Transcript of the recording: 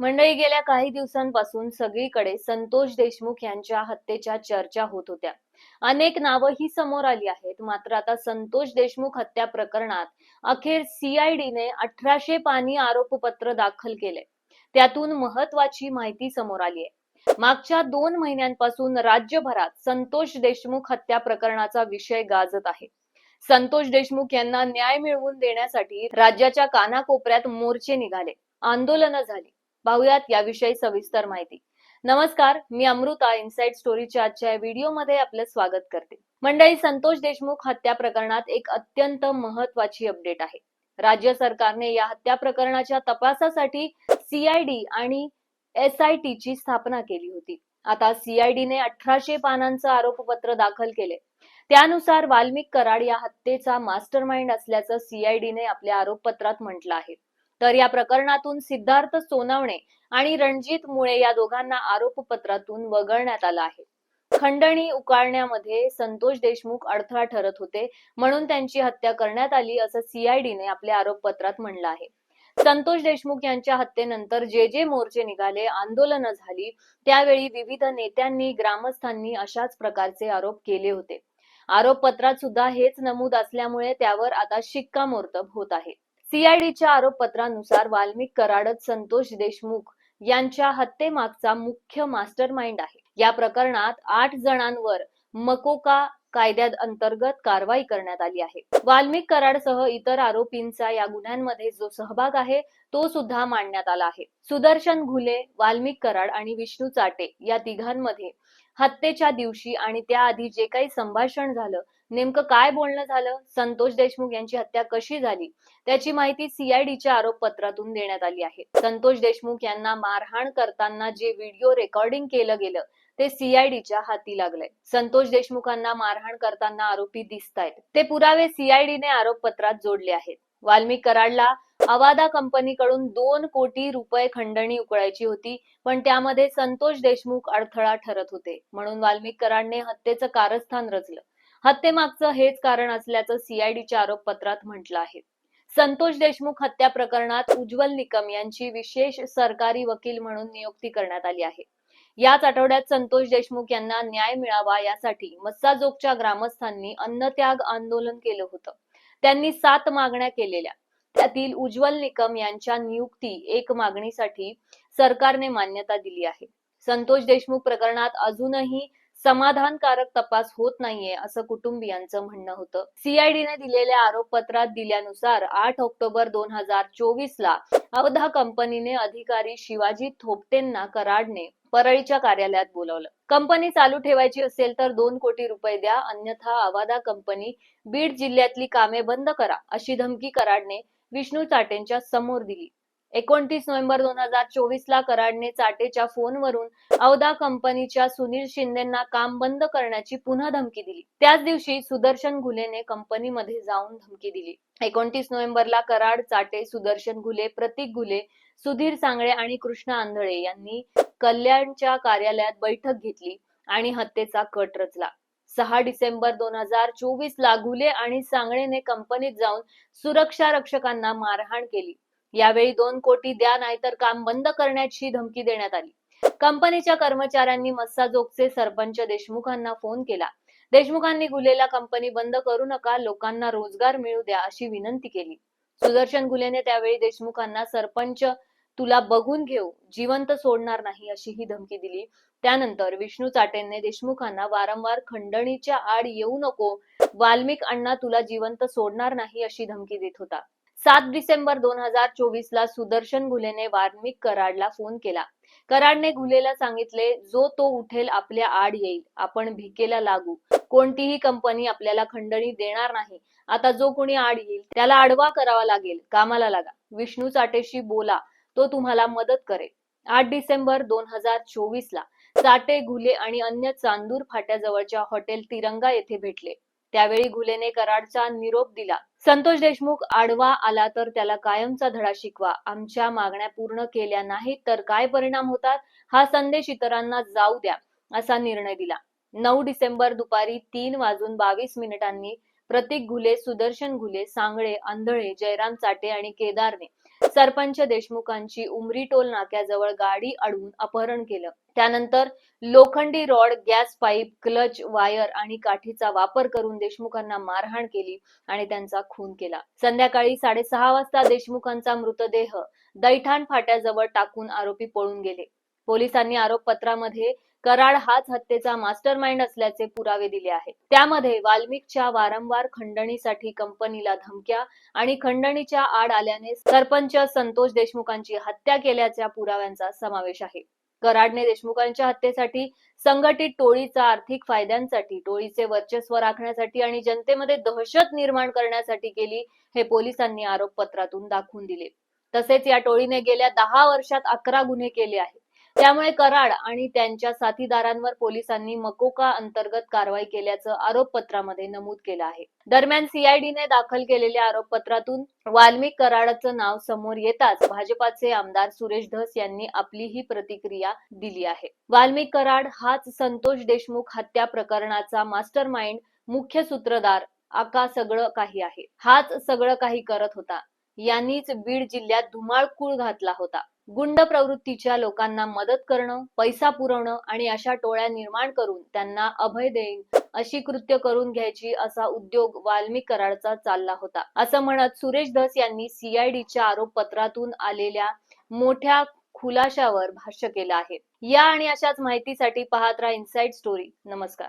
मंडळी गेल्या काही दिवसांपासून सगळीकडे संतोष देशमुख यांच्या हत्येच्या चर्चा होत होत्या. अनेक नावं ही समोर आली आहेत मात्र आता संतोष देशमुख हत्या प्रकरणात अखेर सीआयडीने अठराशे पानी आरोपपत्र दाखल केले. त्यातून महत्वाची माहिती समोर आली आहे. मागच्या दोन महिन्यांपासून राज्यभरात संतोष देशमुख हत्या प्रकरणाचा विषय गाजत आहे. संतोष देशमुख यांना न्याय मिळवून देण्यासाठी राज्याच्या कानाकोपऱ्यात मोर्चे निघाले. आंदोलनं झाली. पाहुयात याविषयी सविस्तर माहिती. नमस्कार मी अमृता इनसाइड स्टोरीच्या आजच्या व्हिडिओमध्ये आपलं स्वागत करते. मंडळी संतोष देशमुख हत्या प्रकरणात एक अत्यंत महत्वाची अपडेट आहे. राज्य सरकारने या हत्या प्रकरणाच्या तपासासाठी सीआयडी आणि एस आय टी ची स्थापना केली होती. आता सीआयडीने अठराशे पानांचं आरोपपत्र दाखल केले. त्यानुसार वाल्मिक कराड या हत्येचा मास्टर माइंड असल्याचं सीआयडीने आपल्या आरोपपत्रात म्हटलं आहे. तर या प्रकरणातून सिद्धार्थ सोनवणे आणि रणजित मुळे या दोघांना आरोपपत्रातून वगळण्यात आलं आहे. खंडणी उकाळण्यामध्ये संतोष देशमुख अडथळा ठरत होते म्हणून त्यांची हत्या करण्यात आली असं सीआयडीने आपल्या आरोपपत्रात म्हणलं आहे. संतोष देशमुख यांच्या हत्येनंतर जे जे मोर्चे निघाले आंदोलनं झाली त्यावेळी विविध नेत्यांनी ग्रामस्थांनी अशाच प्रकारचे आरोप केले होते. आरोपपत्रात सुद्धा हेच नमूद असल्यामुळे त्यावर आता शिक्कामोर्तब होत आहे. सीआयडीच्या आरोपपत्रानुसार वाल्मिक कराडच संतोष देशमुख यांच्या हत्येमागचा मुख्य मास्टर माइंड आहे. या प्रकरणात आठ जणांवर मकोका कायद्यात अंतर्गत कारवाई करण्यात आली आहे. वाल्मिक कराडसह इतर आरोपींचा या गुन्ह्यांमध्ये जो सहभाग आहे तो सुद्धा मांडण्यात आला आहे. सुदर्शन घुले वाल्मिक कराड आणि विष्णू चाटे या तिघांमध्ये हत्येच्या दिवशी आणि त्याआधी जे काही संभाषण झालं नेमकं काय बोलणं झालं संतोष देशमुख यांची हत्या कशी झाली त्याची माहिती सीआयडीच्या आरोपपत्रातून देण्यात आली आहे. संतोष देशमुख यांना मारहाण करताना जे व्हिडिओ रेकॉर्डिंग केलं गेलं ते सीआयडीच्या हाती लागलंय संतोष देशमुखांना मारहाण करताना आरोपी दिसतायत. ते पुरावे सीआयडीने आरोपपत्रात जोडले आहेत. वाल्मिक कराडला अवादा कंपनीकडून दोन कोटी रुपये खंडणी उकळायची होती पण त्यामध्ये संतोष देशमुख अडथळा ठरत होते म्हणून वाल्मिक कराडने हत्येचं कारस्थान रचलं. हत्येमागचं हेच कारण असल्याचं सीआयडीच्या आरोपपत्रात म्हटलं आहे. संतोष देशमुख हत्या प्रकरणात उज्ज्वल निकम यांची विशेष सरकारी वकील म्हणून नियुक्ती करण्यात आली आहे. याच आठवड्यात संतोष देशमुख यांना न्याय मिळावा यासाठी मस्साजोगच्या ग्रामस्थांनी अन्नत्याग आंदोलन केलं होतं. त्यांनी सात मागण्या केलेल्या. त्यातील उज्ज्वल निकम यांच्या नियुक्ती एक मागणीसाठी सरकारने मान्यता दिली आहे. संतोष देशमुख प्रकरणात अजूनही समाधानकारक तपास होत नाहीये असं कुटुंबियांचं म्हणणं होतं. सीआयडीने दिलेल्या आरोपपत्रात दिल्यानुसार आठ ऑक्टोबर दोन हजार चोवीस ला अवधा कंपनीने अधिकारी शिवाजी थोपटेंना कराडने परळीच्या कार्यालयात बोलावलं. कंपनी चालू ठेवायची असेल तर दोन कोटी रुपये द्या अन्यथा अवादा कंपनी बीड जिल्ह्यातली कामे बंद करा अशी धमकी कराडने विष्णू चाटेंच्या समोर दिली. एकोणतीस नोव्हेंबर दोन हजार चोवीस ला कराडने चाटेच्या फोनवरून अवधा कंपनीच्या सुनील शिंदेना काम बंद करण्याची पुन्हा धमकी दिली. त्याच दिवशी सुदर्शन घुलेने कंपनीमध्ये जाऊन धमकी दिली. एकोणतीस नोव्हेंबरला कराड चाटे सुदर्शन घुले प्रतीक घुले सुधीर सांगळे आणि कृष्णा आंधळे यांनी कल्याणच्या कार्यालयात बैठक घेतली आणि हत्येचा कट रचला. सहा डिसेंबर दोन हजार चोवीस लागुले आणि सांगळेने कंपनीत जाऊन सुरक्षा रक्षकांना मारहाण केली. यावेळी दोन कोटी द्या नाहीतर काम बंद करण्याची धमकी देण्यात आली. कंपनीच्या कर्मचाऱ्यांनी मस्साजोगचे सरपंच देशमुखांना फोन केला. देशमुखांनी गुलेला कंपनी बंद करू नका लोकांना रोजगार मिळू द्या अशी विनंती केली. सुदर्शन गुलेने त्यावेळी देशमुखांना सरपंच तुला बघून घेऊ जिवंत सोडणार नाही अशी ही धमकी दिली. त्यानंतर विष्णू चाटेंनी देशमुखांना वारंवार खंडणीच्या आड येऊ नको वाल्मिक अण्णा तुला जिवंत सोडणार नाही अशी धमकी देत होता. सात डिसेंबर दोन हजार चोवीस ला सुदर्शन घुलेने वार्मिक कराडला फोन केला. कराडने घुलेला सांगितले जो तो उठेल आपल्या आड येईल. आपण भिकेला लागू. कोणतीही कंपनी आपल्याला खंडणी देणार नाही. आता जो कोणी आड येईल त्याला आडवा करावा लागेल. कामाला लागा. विष्णू चाटेशी बोला. तो तुम्हाला मदत करेल. आठ डिसेंबर दोन हजार चोवीस ला चाटे घुले आणि अन्य चांदूर फाट्याजवळच्या हॉटेल तिरंगा येथे भेटले. त्यावेळी घुलेने कराडचा निरोप दिला. संतोष देशमुख आडवा आला तर त्याला कायमचा धडा शिकवा. आमच्या मागण्या पूर्ण केल्या नाहीत तर काय परिणाम होतात? हा संदेश इतरांना जाऊ द्या असा निर्णय दिला. नऊ डिसेंबर दुपारी तीन वाजून बावीस मिनिटांनी प्रतीक घुले सुदर्शन घुले सांगळे आंधळे जयराम चाटे आणि केदारने सरपंच देशमुखांची उमरी टोल नाक्याजवळ गाडी अडवून अपहरण केलं. त्यानंतर लोखंडी rod gas pipe clutch wire आणि काठीचा वापर करून देशमुखांना मारहाण केली आणि त्यांचा खून केला. संध्याकाळी साडेसहा वाजता देशमुखांचा मृतदेह दैठाण फाट्याजवळ टाकून आरोपी पळून गेले. पोलिसांनी आरोपपत्रामध्ये कराड हाच हत्येचा मास्टर माइंड असल्याचे पुरावे दिले आहेत. त्यामध्ये वाल्मिकच्या वारंवार खंडणीसाठी कंपनीला धमक्या आणि खंडणीच्या आड आल्याने सरपंच संतोष देशमुखांची हत्या केल्याच्या पुराव्यांचा समावेश आहे. कराडने देशमुखांच्या हत्येसाठी संघटित टोळीचा आर्थिक फायद्यांसाठी टोळीचे वर्चस्व राखण्यासाठी आणि जनतेमध्ये दहशत निर्माण करण्यासाठी केली हे पोलिसांनी आरोपपत्रातून दाखवून दिले. तसेच या टोळीने गेल्या दहा वर्षात अकरा गुन्हे केले आहेत. त्यामुळे कराड आणि त्यांच्या साथीदारांवर पोलिसांनी मकोका अंतर्गत कारवाई केल्याचं आरोपपत्रामध्ये नमूद केलं आहे. दरम्यान सीआयडीने दाखल केलेल्या आरोपपत्रातून वाल्मिक कराडचं नाव समोर येताच भाजपाचे आमदार सुरेश धस यांनी आपली ही प्रतिक्रिया दिली आहे. वाल्मिक कराड हाच संतोष देशमुख हत्या प्रकरणाचा मास्टर माइंड मुख्य सूत्रधार आका सगळं काही आहे. हाच सगळं काही करत होता. यांनीच बीड जिल्ह्यात धुमाळकूळ घातला होता. गुंड प्रवृत्तीच्या लोकांना मदत करणं पैसा पुरवणं आणि अशा टोळ्या निर्माण करून त्यांना अभय देईन अशी कृत्य करून घ्यायची असा उद्योग वाल्मी कराडचा चालला होता. असं म्हणत सुरेश धस यांनी सीआयडीच्या आरोपपत्रातून आलेल्या मोठ्या खुलाशावर भाष्य केलं आहे. या आणि अशाच माहितीसाठी पाहत राहा इनसाइड स्टोरी नमस्कार.